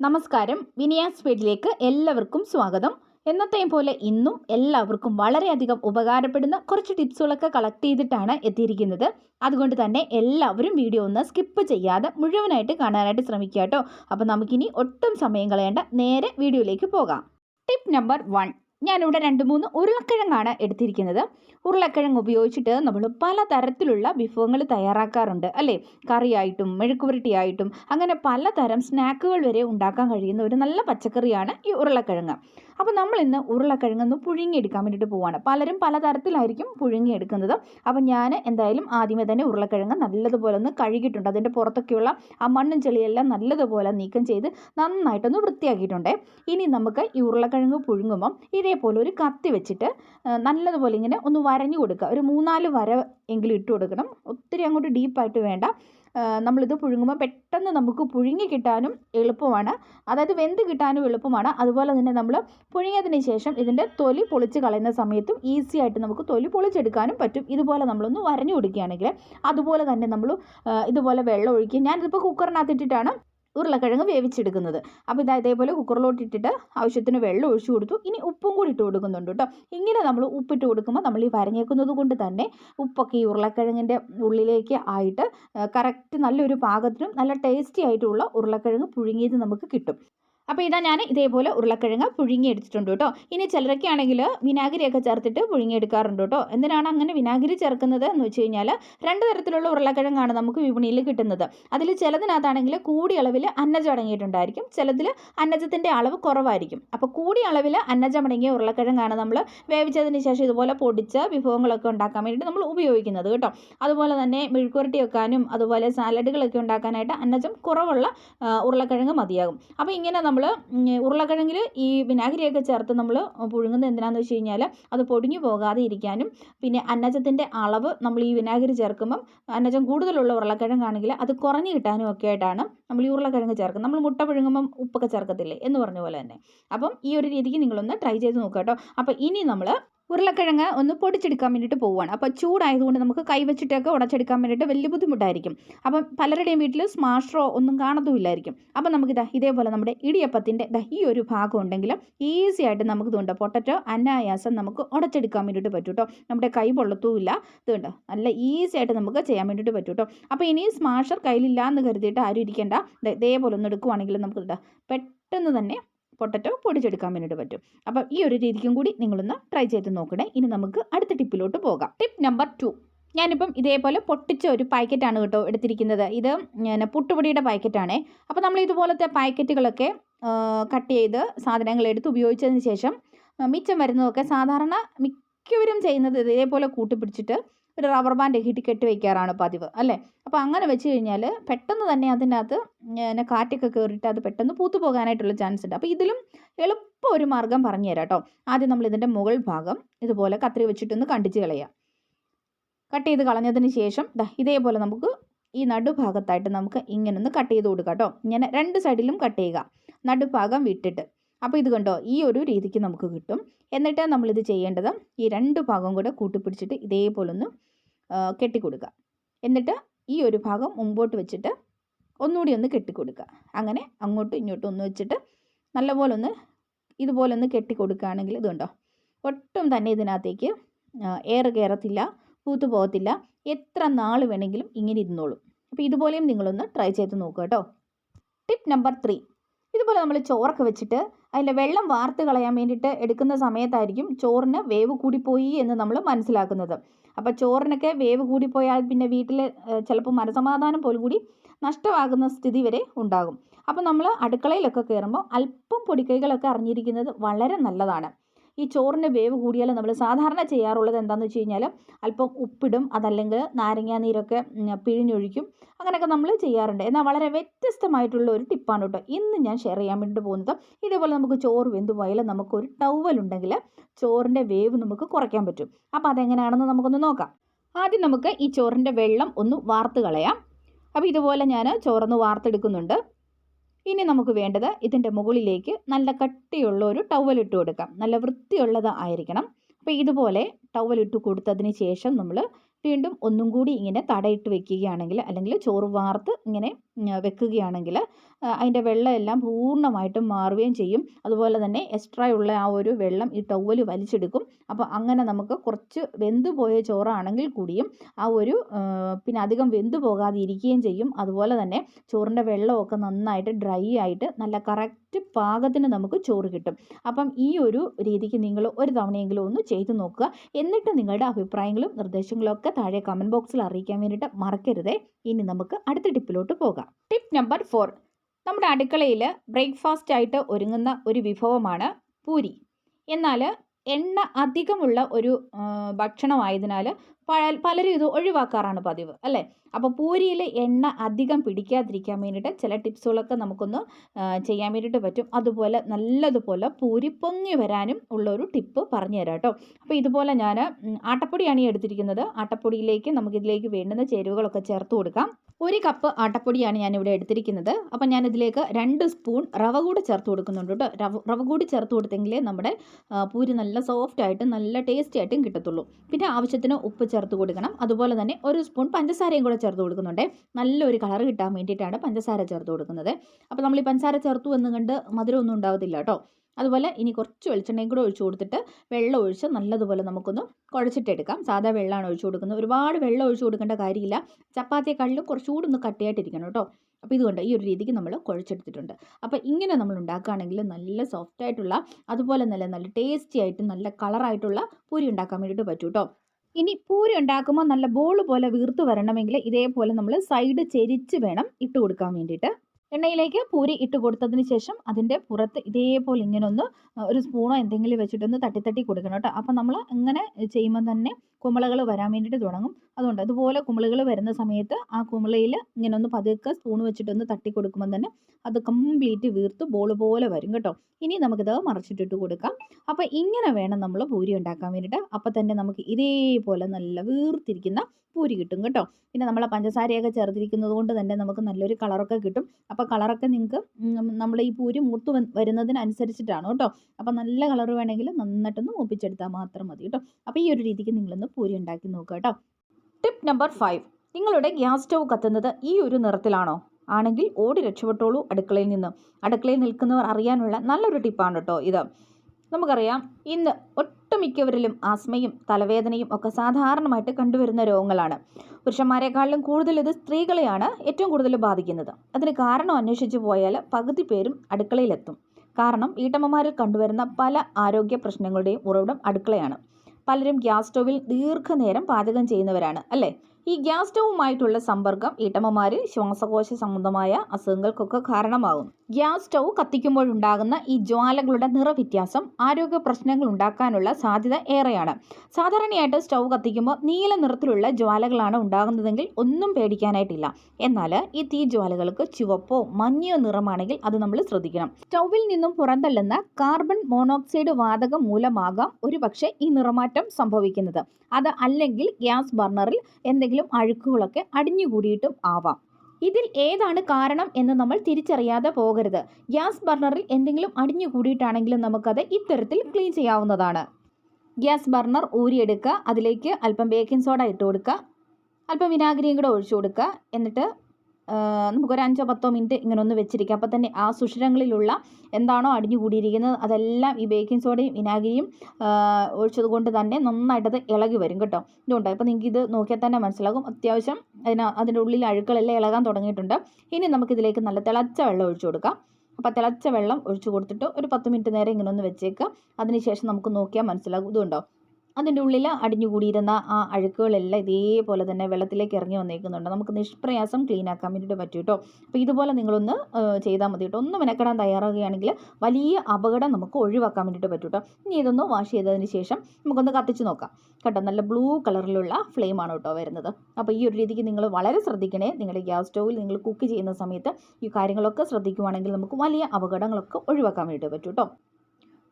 നമസ്കാരം. വിനിയാസ് വീട്ടിലേക്ക് എല്ലാവർക്കും സ്വാഗതം. എന്നത്തെയും പോലെ ഇന്നും എല്ലാവർക്കും വളരെയധികം ഉപകാരപ്പെടുന്ന കുറച്ച് ടിപ്സുകളൊക്കെ കളക്ട് ചെയ്തിട്ടാണ് എത്തിയിരിക്കുന്നത്. അതുകൊണ്ട് തന്നെ എല്ലാവരും വീഡിയോ ഒന്ന് സ്കിപ്പ് ചെയ്യാതെ മുഴുവനായിട്ട് കാണാനായിട്ട് ശ്രമിക്കുക കേട്ടോ. അപ്പോൾ നമുക്കിനി ഒട്ടും സമയം കളയേണ്ട നേരെ വീഡിയോയിലേക്ക് പോകാം. ടിപ്പ് നമ്പർ വൺ ഞാനിവിടെ രണ്ട് മൂന്ന് ഉരുളക്കിഴങ്ങാണ് എടുത്തിരിക്കുന്നത്. ഉരുളക്കിഴങ്ങ് ഉപയോഗിച്ചിട്ട് നമ്മൾ പല തരത്തിലുള്ള വിഭവങ്ങൾ തയ്യാറാക്കാറുണ്ട് അല്ലേ? കറിയായിട്ടും മെഴുക്കുപുരട്ടിയായിട്ടും അങ്ങനെ പലതരം സ്നാക്കുകൾ വരെ ഉണ്ടാക്കാൻ കഴിയുന്ന ഒരു നല്ല പച്ചക്കറിയാണ് ഈ ഉരുളക്കിഴങ്ങ്. അപ്പോൾ നമ്മൾ ഇന്ന് ഉരുളക്കിഴങ്ങ് ഒന്ന് പുഴുങ്ങിയെടുക്കാൻ വേണ്ടിയിട്ട് പോവാണ്. പലരും പലതരത്തിലായിരിക്കും പുഴുങ്ങിയെടുക്കുന്നത്. അപ്പോൾ ഞാൻ എന്തായാലും ആദ്യമേ തന്നെ ഉരുളക്കിഴങ്ങ് നല്ലതുപോലെ ഒന്ന് കഴുകിയിട്ടുണ്ട്. അതിന്റെ പുറത്തൊക്കെയുള്ള ആ മണ്ണും ചെളിയെല്ലാം നല്ലതുപോലെ നീക്കം ചെയ്ത് നന്നായിട്ടൊന്ന് വൃത്തിയാക്കിയിട്ടുണ്ട്. ഇനി നമുക്ക് ഈ ഉരുളക്കിഴങ്ങ് പുഴുങ്ങുമ്പം ഇതേപോലെ ഒരു കത്തി വെച്ചിട്ട് നല്ലതുപോലെ ഇങ്ങനെ ഒന്ന് വരഞ്ഞു കൊടുക്കുക. ഒരു മൂന്നാൽ വര എങ്കിലും ഇട്ട് കൊടുക്കണം. ഒത്തിരി അങ്ങോട്ട് ഡീപ്പായിട്ട് വേണ്ട. നമ്മളിത് പുഴുങ്ങുമ്പോൾ പെട്ടെന്ന് നമുക്ക് പുഴുങ്ങി കിട്ടാനും എളുപ്പമാണ്. അതായത് വെന്ത് കിട്ടാനും എളുപ്പമാണ്. അതുപോലെ തന്നെ നമ്മൾ പുഴുങ്ങിയതിന് ശേഷം ഇതിന്റെ തൊലി പൊളിച്ച് കളയുന്ന സമയത്തും ഈസി ആയിട്ട് നമുക്ക് തൊലി പൊളിച്ചെടുക്കാനും പറ്റും. ഇതുപോലെ നമ്മളൊന്ന് വരഞ്ഞു കൊടുക്കുകയാണെങ്കിൽ അതുപോലെ തന്നെ നമ്മൾ ഇതുപോലെ വെള്ളം ഒഴിക്കുക. ഞാനിതിപ്പോൾ കുക്കറിനകത്തിട്ടിട്ടാണ് ഉരുളക്കിഴങ്ങ് വേവിച്ചെടുക്കുന്നത്. അപ്പോൾ ഇതാ ഇതേപോലെ കുക്കറിലോട്ട് ഇട്ടിട്ട് ആവശ്യത്തിന് വെള്ളം ഒഴിച്ചു കൊടുത്തു. ഇനി ഉപ്പും കൂടി ഇട്ട് കൊടുക്കുന്നുണ്ട് കേട്ടോ. ഇങ്ങനെ നമ്മൾ ഉപ്പിട്ട് കൊടുക്കുമ്പോൾ നമ്മൾ ഈ വരഞ്ഞേക്കുന്നത് കൊണ്ട് തന്നെ ഉപ്പൊക്കെ ഈ ഉരുളക്കിഴങ്ങിന്റെ ഉള്ളിലേക്ക് ആയിട്ട് കറക്റ്റ് നല്ലൊരു പാകത്തിനും നല്ല ടേസ്റ്റി ആയിട്ടുള്ള ഉരുളക്കിഴങ്ങ് പുഴുങ്ങിയത് നമുക്ക് കിട്ടും. അപ്പോൾ ഇതാ ഞാൻ ഇതേപോലെ ഉരുളക്കിഴങ്ങ് പുഴുങ്ങിയെടുത്തിട്ടുണ്ട് കേട്ടോ. ഇനി ചിലരൊക്കെ ആണെങ്കിൽ വിനാഗിരിയൊക്കെ ചേർത്തിട്ട് പുഴുങ്ങിയെടുക്കാറുണ്ട് കേട്ടോ. എന്തിനാണ് അങ്ങനെ വിനാഗിരി ചേർക്കുന്നത് എന്ന് വെച്ച് കഴിഞ്ഞാൽ രണ്ട് തരത്തിലുള്ള ഉരുളക്കിഴങ്ങാണ് നമുക്ക് വിപണിയിൽ കിട്ടുന്നത്. അതിൽ ചിലതിനകത്താണെങ്കിൽ കൂടിയ അളവിൽ അന്നജം അടങ്ങിയിട്ടുണ്ടായിരിക്കും. ചിലതിൽ അന്നജത്തിന്റെ അളവ് കുറവായിരിക്കും. അപ്പോൾ കൂടിയ അളവിൽ അന്നജം അടങ്ങിയ ഉരുളക്കിഴങ്ങാണ് നമ്മൾ വേവിച്ചതിന് ശേഷം ഇതുപോലെ പൊടിച്ച് വിഭവങ്ങളൊക്കെ ഉണ്ടാക്കാൻ വേണ്ടിയിട്ട് നമ്മൾ ഉപയോഗിക്കുന്നത് കേട്ടോ. അതുപോലെ തന്നെ മെഴുക്കുരട്ടി വെക്കാനും അതുപോലെ സാലഡുകളൊക്കെ ഉണ്ടാക്കാനായിട്ട് അന്നജം കുറവുള്ള ഉരുളക്കിഴങ്ങ് മതിയാകും. അപ്പോൾ ഇങ്ങനെ നമ്മൾ ഉരുളക്കിഴങ്ങിൽ ഈ വിനാഗിരിയൊക്കെ ചേർത്ത് നമ്മൾ പുഴുങ്ങുന്നത് എന്തിനാണെന്ന് വെച്ച് കഴിഞ്ഞാൽ അത് പൊടിഞ്ഞു പോകാതെ ഇരിക്കാനും പിന്നെ അന്നജത്തിന്റെ അളവ് നമ്മൾ ഈ വിനാഗിരി ചേർക്കുമ്പം അന്നജം കൂടുതലുള്ള ഉരുളക്കിഴങ്ങാണെങ്കിൽ അത് കുറഞ്ഞു കിട്ടാനും ഒക്കെ ആയിട്ടാണ് നമ്മൾ ഈ ഉരുളക്കിഴങ്ങ് ചേർക്കുന്നത്. നമ്മൾ മുട്ട പുഴുങ്ങുമ്പം ഉപ്പൊക്കെ ചേർക്കത്തില്ലേ? എന്ന് പറഞ്ഞ പോലെ തന്നെ. അപ്പം ഈ ഒരു രീതിക്ക് നിങ്ങളൊന്ന് ട്രൈ ചെയ്ത് നോക്കുക കേട്ടോ. അപ്പോൾ ഇനി നമ്മൾ ഉരുളക്കിഴങ്ങ് ഒന്ന് പൊടിച്ചെടുക്കാൻ വേണ്ടിയിട്ട് പോവുകയാണ്. അപ്പോൾ ചൂടായതുകൊണ്ട് നമുക്ക് കൈവച്ചിട്ടൊക്കെ ഉടച്ചെടുക്കാൻ വേണ്ടിയിട്ട് വലിയ ബുദ്ധിമുട്ടായിരിക്കും. അപ്പം പലരുടെയും വീട്ടിൽ സ്മാഷറോ ഒന്നും കാണത്തുമില്ലായിരിക്കും. അപ്പം നമുക്കിതാ ഇതേപോലെ നമ്മുടെ ഇടിയപ്പത്തിന്റെ ഈ ഒരു ഭാഗം ഉണ്ടെങ്കിലും ഈസി ആയിട്ട് നമുക്ക് ഇതുണ്ട്. പൊട്ടറ്റോ അനായാസം നമുക്ക് ഉടച്ചെടുക്കാൻ വേണ്ടിയിട്ട് പറ്റും കേട്ടോ. നമ്മുടെ കൈ പൊള്ളത്തുമില്ല. ഇതുണ്ട് നല്ല ഈസി ആയിട്ട് നമുക്ക് ചെയ്യാൻ വേണ്ടിയിട്ട് പറ്റും കേട്ടോ. അപ്പോൾ ഇനി സ്മാഷർ കയ്യിലില്ല എന്ന് കരുതിയിട്ട് ആരും ഇരിക്കേണ്ട. ഇതേപോലെ ഒന്ന് എടുക്കുവാണെങ്കിൽ നമുക്ക് പെട്ടെന്ന് തന്നെ പൊട്ടറ്റോ പൊടിച്ചെടുക്കാൻ വേണ്ടിയിട്ട് പറ്റും. അപ്പം ഈ ഒരു രീതിക്കും കൂടി നിങ്ങളൊന്ന് ട്രൈ ചെയ്ത് നോക്കണേ. ഇനി നമുക്ക് അടുത്ത ടിപ്പിലോട്ട് പോകാം. ടിപ്പ് നമ്പർ ടു ഞാനിപ്പം ഇതേപോലെ പൊട്ടിച്ച ഒരു പാക്കറ്റാണ് കേട്ടോ എടുത്തിരിക്കുന്നത്. ഇത് ഞാൻ പുട്ടുപൊടിയുടെ പാക്കറ്റാണേ അപ്പോൾ നമ്മൾ ഇതുപോലത്തെ പാക്കറ്റുകളൊക്കെ കട്ട് ചെയ്ത് സാധനങ്ങൾ എടുത്ത് ഉപയോഗിച്ചതിന് ശേഷം മിച്ചം വരുന്നതൊക്കെ സാധാരണ മിക്കവരും ചെയ്യുന്നത് ഇതേപോലെ കൂട്ടിപ്പിടിച്ചിട്ട് ഒരു റബ്ബർ ബാൻഡ് കീട്ടി കെട്ടി വയ്ക്കാറാണ് പതിവ് അല്ലേ? അപ്പോൾ അങ്ങനെ വെച്ച് കഴിഞ്ഞാൽ പെട്ടെന്ന് തന്നെ അതിനകത്ത് പിന്നെ കാറ്റൊക്കെ കയറിയിട്ട് അത് പെട്ടെന്ന് പൂത്തു പോകാനായിട്ടുള്ള ചാൻസ് ഉണ്ട്. അപ്പോൾ ഇതിലും എളുപ്പം ഒരു മാർഗം പറഞ്ഞു തരാം കേട്ടോ ആദ്യം നമ്മൾ ഇതിന്റെ മുകൾ ഭാഗം ഇതുപോലെ കത്രി വെച്ചിട്ടൊന്ന് കണ്ടിച്ച് കളയാം. കട്ട് ചെയ്ത് കളഞ്ഞതിന് ശേഷം ഇതേപോലെ നമുക്ക് ഈ നടുഭാഗത്തായിട്ട് നമുക്ക് ഇങ്ങനെ ഒന്ന് കട്ട് ചെയ്ത് കൊടുക്കാം കേട്ടോ ഇങ്ങനെ രണ്ട് സൈഡിലും കട്ട് ചെയ്യുക. നടുഭാഗം വിട്ടിട്ട്. അപ്പോൾ ഇത് കണ്ടോ ഈ ഒരു രീതിക്ക് നമുക്ക് കിട്ടും. എന്നിട്ട് നമ്മളിത് ചെയ്യേണ്ടത് ഈ രണ്ട് ഭാഗം കൂടെ കൂട്ടിപ്പിടിച്ചിട്ട് ഇതേപോലെ ഒന്ന് കെട്ടിക്കൊടുക്കുക എന്നിട്ട് ഈ ഒരു ഭാഗം മുമ്പോട്ട് വെച്ചിട്ട് ഒന്നുകൂടി ഒന്ന് കെട്ടിക്കൊടുക്കുക അങ്ങനെ അങ്ങോട്ടും ഇങ്ങോട്ടും ഒന്ന് വെച്ചിട്ട് നല്ലപോലെ ഒന്ന് ഇതുപോലെ ഒന്ന് കെട്ടിക്കൊടുക്കുകയാണെങ്കിൽ ഇതുണ്ടോ ഒട്ടും തന്നെ ഇതിനകത്തേക്ക് എയർ കയറത്തില്ല പൂത്തു പോകത്തില്ല. എത്ര നാൾ വേണമെങ്കിലും ഇങ്ങനെ ഇരുന്നോളും. അപ്പോൾ ഇതുപോലെയും നിങ്ങളൊന്ന് ട്രൈ ചെയ്ത് നോക്കുക കേട്ടോ. ടിപ്പ് നമ്പർ ത്രീ ഇതുപോലെ നമ്മൾ ചോറൊക്കെ വെച്ചിട്ട് അതിന്റെ വെള്ളം വാർത്ത് കളയാൻ വേണ്ടിയിട്ട് എടുക്കുന്ന സമയത്തായിരിക്കും ചോറിന് വേവ് കൂടിപ്പോയി എന്ന് നമ്മൾ മനസ്സിലാക്കുന്നത്. അപ്പോൾ ചോറിനൊക്കെ വേവ് കൂടിപ്പോയാൽ പിന്നെ വീട്ടിൽ ചിലപ്പോൾ മനസമാധാനം പോലും കൂടി നഷ്ടമാകുന്ന സ്ഥിതി വരെ ഉണ്ടാകും. അപ്പോൾ നമ്മൾ അടുക്കളയിലൊക്കെ കയറുമ്പോൾ അല്പം പൊടിക്കൈകളൊക്കെ അറിഞ്ഞിരിക്കുന്നത് വളരെ നല്ലതാണ്. ഈ ചോറിന്റെ വേവ് കൂടിയാൽ നമ്മൾ സാധാരണ ചെയ്യാറുള്ളത് എന്താണെന്ന് വെച്ച് കഴിഞ്ഞാൽ അല്പം ഉപ്പിടും അതല്ലെങ്കിൽ നാരങ്ങാ നീരൊക്കെ ഉം, പിഴിഞ്ഞൊഴിക്കും. അങ്ങനെയൊക്കെ നമ്മൾ ചെയ്യാറുണ്ട്. എന്നാൽ വളരെ വ്യത്യസ്തമായിട്ടുള്ള ഒരു ടിപ്പാണ് കേട്ടോ. ഇന്ന് ഞാൻ ഷെയർ ചെയ്യാൻ വേണ്ടി പോകുന്നത്. ഇതേപോലെ നമുക്ക് ചോറ് വെന്ത് പോയാൽ നമുക്കൊരു ടവൽ ഉണ്ടെങ്കിൽ ചോറിന്റെ വേവ് നമുക്ക് കുറയ്ക്കാൻ പറ്റും. അപ്പോൾ അതെങ്ങനെയാണെന്ന് നമുക്കൊന്ന് നോക്കാം. ആദ്യം നമുക്ക് ഈ ചോറിന്റെ വെള്ളം ഒന്ന് വാർത്ത് കളയാം. അപ്പോൾ ഇതുപോലെ ഞാൻ ചോറൊന്ന് വാർത്തെടുക്കുന്നുണ്ട്. ഇനി നമുക്ക് വേണ്ടത് ഇതിന്റെ മുകളിലേക്ക് നല്ല കട്ടിയുള്ള ഒരു ടവൽ ഇട്ട് കൊടുക്കാം. നല്ല വൃത്തിയുള്ളത് ആയിരിക്കണം. അപ്പോൾ ഇതുപോലെ ടവൽ ഇട്ട് കൊടുത്തതിന് ശേഷം നമ്മൾ വീണ്ടും ഒന്നും കൂടി ഇങ്ങനെ തടയിട്ട് വെക്കുകയാണെങ്കിൽ അല്ലെങ്കിൽ ചോറ് വാർത്ത് ഇങ്ങനെ വെക്കുകയാണെങ്കിൽ അതിന്റെ വെള്ളമെല്ലാം പൂർണമായിട്ടും മാറുകയും ചെയ്യും. അതുപോലെ തന്നെ എക്സ്ട്രാ ഉള്ള ആ ഒരു വെള്ളം ഈ ടവൽ വലിച്ചെടുക്കും. അപ്പോൾ അങ്ങനെ നമുക്ക് കുറച്ച് വെന്ത് പോയ ചോറാണെങ്കിൽ കൂടിയും ആ ഒരു പിന്നെ അധികം വെന്ത് പോകാതെ ഇരിക്കുകയും ചെയ്യും. അതുപോലെ തന്നെ ചോറിന്റെ വെള്ളമൊക്കെ നന്നായിട്ട് ഡ്രൈ ആയിട്ട് നല്ല കറക്റ്റ് പാകത്തിന് നമുക്ക് ചോറ് കിട്ടും. അപ്പം ഈ ഒരു രീതിക്ക് നിങ്ങൾ ഒരു തവണയെങ്കിലും ഒന്ന് ചെയ്തു നോക്കുക. എന്നിട്ട് നിങ്ങളുടെ അഭിപ്രായങ്ങളും നിർദ്ദേശങ്ങളും ഒക്കെ താഴെ കമന്റ് ബോക്സിൽ അറിയിക്കാൻ വേണ്ടിയിട്ട് മറക്കരുതേ. ഇനി നമുക്ക് അടുത്ത ടിപ്പിലോട്ട് പോകാം. ടിപ്പ് നമ്പർ ഫോർ നമ്മുടെ അടുക്കളയിൽ ബ്രേക്ക്ഫാസ്റ്റ് ആയിട്ട് ഒരുങ്ങുന്ന ഒരു വിഭവമാണ് പൂരി. എന്നാൽ എണ്ണ അധികമുള്ള ഒരു ഭക്ഷണമായതിനാൽ പലരും ഇത് ഒഴിവാക്കാറാണ് പതിവ് അല്ലേ? അപ്പോൾ പൂരിയിൽ എണ്ണ അധികം പിടിക്കാതിരിക്കാൻ വേണ്ടിയിട്ട് ചില ടിപ്സുകളൊക്കെ നമുക്കൊന്ന് ചെയ്യാൻ വേണ്ടിയിട്ട് പറ്റും. അതുപോലെ നല്ലതുപോലെ പൂരി പൊങ്ങി വരാനും ഉള്ളൊരു ടിപ്പ് പറഞ്ഞു തരാം കേട്ടോ. അപ്പോൾ ഇതുപോലെ ഞാൻ ആട്ടപ്പൊടിയാണ് ഈ എടുത്തിരിക്കുന്നത്. ആട്ടപ്പൊടിയിലേക്ക് നമുക്കിതിലേക്ക് വേണ്ടുന്ന ചേരുവകളൊക്കെ ചേർത്ത് കൊടുക്കാം. ഒരു കപ്പ് ആട്ടപ്പൊടിയാണ് ഞാനിവിടെ എടുത്തിരിക്കുന്നത്. അപ്പം ഞാനിതിലേക്ക് രണ്ട് സ്പൂൺ റവ കൂടി ചേർത്ത് കൊടുക്കുന്നുണ്ട് കേട്ടോ. റവ റവ കൂടി ചേർത്ത് കൊടുത്തെങ്കിലേ നമ്മുടെ പൂരി നല്ല സോഫ്റ്റ് ആയിട്ടും നല്ല ടേസ്റ്റി ആയിട്ടും കിട്ടത്തുള്ളൂ. പിന്നെ ആവശ്യത്തിന് ഉപ്പ് കൊടുക്കണം. അതുപോലെ തന്നെ ഒരു സ്പൂൺ പഞ്ചസാരയും കൂടെ ചേർത്ത് കൊടുക്കുന്നുണ്ട്. നല്ലൊരു കളർ കിട്ടാൻ വേണ്ടിയിട്ടാണ് പഞ്ചസാര ചേർത്ത് കൊടുക്കുന്നത്. അപ്പോൾ നമ്മൾ ഈ പഞ്ചസാര ചേർത്തു എന്ന് കണ്ട് മധുരമൊന്നും ഉണ്ടാവത്തില്ല കേട്ടോ. അതുപോലെ ഇനി കുറച്ച് വെളിച്ചെണ്ണയും കൂടെ ഒഴിച്ചു കൊടുത്തിട്ട് വെള്ളം ഒഴിച്ച് നല്ലതുപോലെ നമുക്കൊന്ന് കുഴച്ചിട്ടെടുക്കാം. സാധാ വെള്ളമാണ് ഒഴിച്ചു കൊടുക്കുന്നത്. ഒരുപാട് വെള്ളം ഒഴിച്ചു കൊടുക്കേണ്ട കാര്യമില്ല. ചപ്പാത്തിയെക്കാളിലും കുറച്ചുകൂടി ഒന്ന് കട്ടിയായിട്ടിരിക്കണം കേട്ടോ. അപ്പോൾ ഇതുകൊണ്ട് ഈ ഒരു രീതിക്ക് നമ്മൾ കുഴച്ചെടുത്തിട്ടുണ്ട്. അപ്പോൾ ഇങ്ങനെ നമ്മൾ ഉണ്ടാക്കുകയാണെങ്കിൽ നല്ല സോഫ്റ്റ് ആയിട്ടുള്ള അതുപോലെ നല്ല നല്ല ടേസ്റ്റി ആയിട്ട് നല്ല കളറായിട്ടുള്ള പൂരി ഉണ്ടാക്കാൻ വേണ്ടിയിട്ട് പറ്റും കേട്ടോ. ഇനി പൂരി ഉണ്ടാക്കുമ്പോൾ നല്ല ബോൾ പോലെ വീർത്ത് വരണമെങ്കിൽ ഇതേപോലെ നമ്മൾ സൈഡ് ചെരിച്ച് വേണം ഇട്ട് കൊടുക്കാൻ വേണ്ടിയിട്ട്. എണ്ണയിലേക്ക് പൂരി ഇട്ട് കൊടുത്തതിന് ശേഷം അതിന്റെ പുറത്ത് ഇതേപോലെ ഇങ്ങനെ ഒന്ന് ഒരു സ്പൂണോ എന്തെങ്കിലും വെച്ചിട്ടൊന്ന് തട്ടിത്തട്ടി തട്ടി കൊടുക്കണം കേട്ടോ. അപ്പം നമ്മൾ ഇങ്ങനെ ചെയ്യുമ്പോൾ തന്നെ കുമിളകൾ വരാൻ വേണ്ടിയിട്ട് തുടങ്ങും. അതുകൊണ്ട് അതുപോലെ കുമിളകൾ വരുന്ന സമയത്ത് ആ കുമിളയിൽ ഇങ്ങനെ ഒന്ന് പതുക്കെ സ്പൂൺ വെച്ചിട്ടൊന്ന് തട്ടി കൊടുക്കുമ്പോൾ തന്നെ അത് കംപ്ലീറ്റ് വീർത്ത് ബോൾ പോലെ വരും കേട്ടോ. ഇനി നമുക്കിത് മറിച്ചിട്ടിട്ട് കൊടുക്കാം. അപ്പോൾ ഇങ്ങനെ വേണം നമ്മൾ പൂരി ഉണ്ടാക്കാൻ വേണ്ടിയിട്ട്. അപ്പോൾ തന്നെ നമുക്ക് ഇതേപോലെ നല്ല വീർത്തിരിക്കുന്ന പൂരി കിട്ടും കേട്ടോ. പിന്നെ നമ്മൾ പഞ്ചസാരയൊക്കെ ചേർത്തിരിക്കുന്നത് കൊണ്ട് തന്നെ നമുക്ക് നല്ലൊരു കളറൊക്കെ കിട്ടും. അപ്പോൾ കളറൊക്കെ നിങ്ങൾക്ക് നമ്മൾ ഈ പൂരി മൂത്ത് വരുന്നതിനനുസരിച്ചിട്ടാണ് കേട്ടോ. അപ്പോൾ നല്ല കളർ വേണമെങ്കിൽ നന്നായിട്ടൊന്ന് മൂപ്പിച്ചെടുത്താൽ മാത്രം മതി കേട്ടോ. അപ്പോൾ ഈ ഒരു രീതിക്ക് നിങ്ങളൊന്ന് പൂരി ഉണ്ടാക്കി നോക്കുക കേട്ടോ. ടിപ്പ് നമ്പർ ഫൈവ് നിങ്ങളുടെ ഗ്യാസ് സ്റ്റൗ കത്തുന്നത് ഈ ഒരു നിറത്തിലാണോ? ആണെങ്കിൽ ഓടി രക്ഷപ്പെട്ടോളൂ അടുക്കളയിൽ നിന്ന്. അടുക്കളയിൽ നിൽക്കുന്നവർ അറിയാനുള്ള നല്ലൊരു ടിപ്പാണ് കേട്ടോ ഇത്. നമുക്കറിയാം ഇന്ന് ഒട്ടുമിക്കവരിലും ആസ്മയും തലവേദനയും ഒക്കെ സാധാരണമായിട്ട് കണ്ടുവരുന്ന രോഗങ്ങളാണ്. പുരുഷന്മാരെക്കാളിലും കൂടുതൽ ഇത് സ്ത്രീകളെയാണ് ഏറ്റവും കൂടുതൽ ബാധിക്കുന്നത്. അതിന് കാരണം അന്വേഷിച്ചു പോയാൽ പകുതി പേരും അടുക്കളയിലെത്തും. കാരണം വീട്ടമ്മമാരിൽ കണ്ടുവരുന്ന പല ആരോഗ്യ പ്രശ്നങ്ങളുടെയും ഉറവിടം അടുക്കളയാണ്. പലരും ഗ്യാസ് സ്റ്റൗവിൽ ദീർഘനേരം പാചകം ചെയ്യുന്നവരാണ് അല്ലേ? ഈ ഗ്യാസ് സ്റ്റൗവുമായിട്ടുള്ള സമ്പർക്കം വീട്ടമ്മമാരിൽ ശ്വാസകോശ സംബന്ധമായ അസുഖങ്ങൾക്കൊക്കെ കാരണമാകും ഗ്യാസ് സ്റ്റൗ കത്തിക്കുമ്പോഴുണ്ടാകുന്ന ഈ ജ്വാലകളുടെ നിറവ്യത്യാസം ആരോഗ്യ പ്രശ്നങ്ങൾ ഉണ്ടാക്കാനുള്ള സാധ്യത ഏറെയാണ്. സാധാരണയായിട്ട് സ്റ്റൗ കത്തിക്കുമ്പോൾ നീല നിറത്തിലുള്ള ജ്വാലകളാണ് ഉണ്ടാകുന്നതെങ്കിൽ ഒന്നും പേടിക്കാനായിട്ടില്ല. എന്നാൽ ഈ തീ ജ്വാലകൾക്ക് ചുവപ്പോ മഞ്ഞയോ നിറമാണെങ്കിൽ അത് നമ്മൾ ശ്രദ്ധിക്കണം. സ്റ്റൗവിൽ നിന്നും പുറന്തള്ളുന്ന കാർബൺ മോണോക്സൈഡ് വാതകം മൂലമാകാം ഒരുപക്ഷെ ഈ നിറമാറ്റം സംഭവിക്കുന്നത്. അത് അല്ലെങ്കിൽ ഗ്യാസ് ബർണറിൽ എന്തെങ്കിലും അഴുക്കുകളൊക്കെ അടിഞ്ഞുകൂടിയിട്ടും ആവാം. ഇതിൽ ഏതാണ് കാരണം എന്ന് നമ്മൾ തിരിച്ചറിയാതെ പോകരുത്. ഗ്യാസ് ബർണറിൽ എന്തെങ്കിലും അടിഞ്ഞു കൂടിയിട്ടാണെങ്കിലും നമുക്കത് ഇത്തരത്തിൽ ക്ലീൻ ചെയ്യാവുന്നതാണ്. ഗ്യാസ് ബർണർ ഊരിയെടുക്കുക. അതിലേക്ക് അല്പം ബേക്കിംഗ് സോഡ ഇട്ട് കൊടുക്കുക അല്പം വിനാഗിരിയും കൂടെ ഒഴിച്ചു കൊടുക്കുക എന്നിട്ട് നമുക്കൊരു അഞ്ചോ പത്തോ മിനിറ്റ് ഇങ്ങനെ ഒന്ന് വെച്ചിരിക്കുക അപ്പോൾ തന്നെ ആ സുഷിരങ്ങളിലുള്ള എന്താണോ അടിഞ്ഞു കൂടിയിരിക്കുന്നത് അതെല്ലാം ഈ ബേക്കിംഗ് സോഡയും വിനാഗിരിയും ഒഴിച്ചത് കൊണ്ട് തന്നെ നന്നായിട്ടത് ഇളകി വരും കേട്ടോ. ഇതുകൊണ്ട്. അപ്പോൾ നിങ്ങൾക്ക് ഇത് നോക്കിയാൽ തന്നെ മനസ്സിലാകും. അത്യാവശ്യം അതിന് അതിന്റെ ഉള്ളിൽ അഴുക്കളെല്ലാം ഇളകാൻ തുടങ്ങിയിട്ടുണ്ട്. ഇനി നമുക്കിതിലേക്ക് നല്ല തിളച്ച വെള്ളം ഒഴിച്ചു കൊടുക്കാം. അപ്പോൾ തിളച്ച വെള്ളം ഒഴിച്ചു കൊടുത്തിട്ട് ഒരു പത്ത് മിനിറ്റ് നേരം ഇങ്ങനെ ഒന്ന് വെച്ചേക്കുക അതിനുശേഷം നമുക്ക് നോക്കിയാൽ മനസ്സിലാകും. ഇതുണ്ടോ അതിന്റെ ഉള്ളിൽ അടിഞ്ഞുകൂടിയിരുന്ന ആ അഴുക്കുകളെല്ലാം ഇതേപോലെ തന്നെ വെള്ളത്തിലേക്ക് ഇറങ്ങി വന്നേക്കുന്നുണ്ട്. നമുക്ക് നിഷ്പ്രയാസം ക്ലീൻ ആക്കാൻ വേണ്ടിയിട്ട് പറ്റും കേട്ടോ അപ്പോൾ ഇതുപോലെ നിങ്ങളൊന്ന് ചെയ്താൽ മതി കേട്ടോ ഒന്ന് മെനക്കെടാൻ തയ്യാറാകുകയാണെങ്കിൽ വലിയ അപകടം നമുക്ക് ഒഴിവാക്കാൻ വേണ്ടിയിട്ട് പറ്റും കേട്ടോ ഇനി ഇതൊന്ന് വാഷ് ചെയ്തതിന് ശേഷം നമുക്കൊന്ന് കത്തിച്ച് നോക്കാം. കേട്ടോ നല്ല ബ്ലൂ കളറിലുള്ള ഫ്ലെയിമാണ് കേട്ടോ വരുന്നത്. അപ്പോൾ ഈ ഒരു രീതിക്ക് നിങ്ങൾ വളരെ ശ്രദ്ധിക്കണേ. നിങ്ങളുടെ ഗ്യാസ് സ്റ്റൗവിൽ നിങ്ങൾ കുക്ക് ചെയ്യുന്ന സമയത്ത് ഈ കാര്യങ്ങളൊക്കെ ശ്രദ്ധിക്കുവാണെങ്കിൽ നമുക്ക് വലിയ അപകടങ്ങളൊക്കെ ഒഴിവാക്കാൻ വേണ്ടിയിട്ട് പറ്റും കേട്ടോ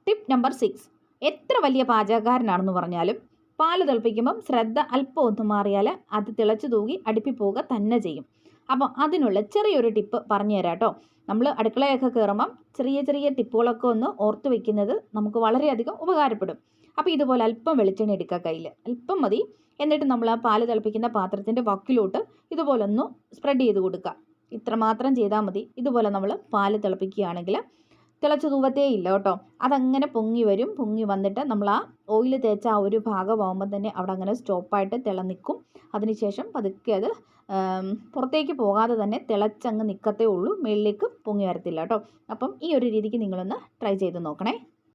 ടിപ്പ് നമ്പർ സിക്സ് എത്ര വലിയ പാചകക്കാരനാണെന്ന് പറഞ്ഞാലും പാൽ തിളപ്പിക്കുമ്പം ശ്രദ്ധ അല്പം ഒന്ന് മാറിയാൽ അത് തിളച്ചു തൂകി അടുപ്പിപ്പോവുക തന്നെ ചെയ്യും. അപ്പം അതിനുള്ള ചെറിയൊരു ടിപ്പ് പറഞ്ഞു തരാം കേട്ടോ. നമ്മൾ അടുക്കളയൊക്കെ കയറുമ്പം ചെറിയ ചെറിയ ടിപ്പുകളൊക്കെ ഒന്ന് ഓർത്ത് വെക്കുന്നത് നമുക്ക് വളരെയധികം ഉപകാരപ്പെടും. അപ്പോൾ ഇതുപോലെ അല്പം വെളിച്ചെണ്ണ എടുക്കുക കയ്യിൽ അല്പം മതി. എന്നിട്ട് നമ്മൾ ആ പാൽ തിളപ്പിക്കുന്ന പാത്രത്തിന്റെ വക്കിലോട്ട് ഇതുപോലെ ഒന്ന് സ്പ്രെഡ് ചെയ്ത് കൊടുക്കുക. ഇത്രമാത്രം ചെയ്താൽ മതി. ഇതുപോലെ നമ്മൾ പാൽ തിളപ്പിക്കുകയാണെങ്കിൽ തിളച്ച് തൂവത്തേ ഇല്ല കേട്ടോ. അതങ്ങനെ പൊങ്ങി വരും. പൊങ്ങി വന്നിട്ട് നമ്മൾ ആ ഓയിൽ തേച്ച ആ ഒരു ഭാഗമാകുമ്പോൾ തന്നെ അവിടെ അങ്ങനെ സ്റ്റോപ്പായിട്ട് തിളനിൽക്കും അതിനുശേഷം പതുക്കെ അത് പുറത്തേക്ക് പോകാതെ തന്നെ തിളച്ചങ്ങ് നിൽക്കത്തേ ഉള്ളൂ. മുകളിലേക്ക് പൊങ്ങി വരത്തില്ല കേട്ടോ. അപ്പം ഈ ഒരു രീതിക്ക് നിങ്ങളൊന്ന് ട്രൈ ചെയ്ത് നോക്കണേ.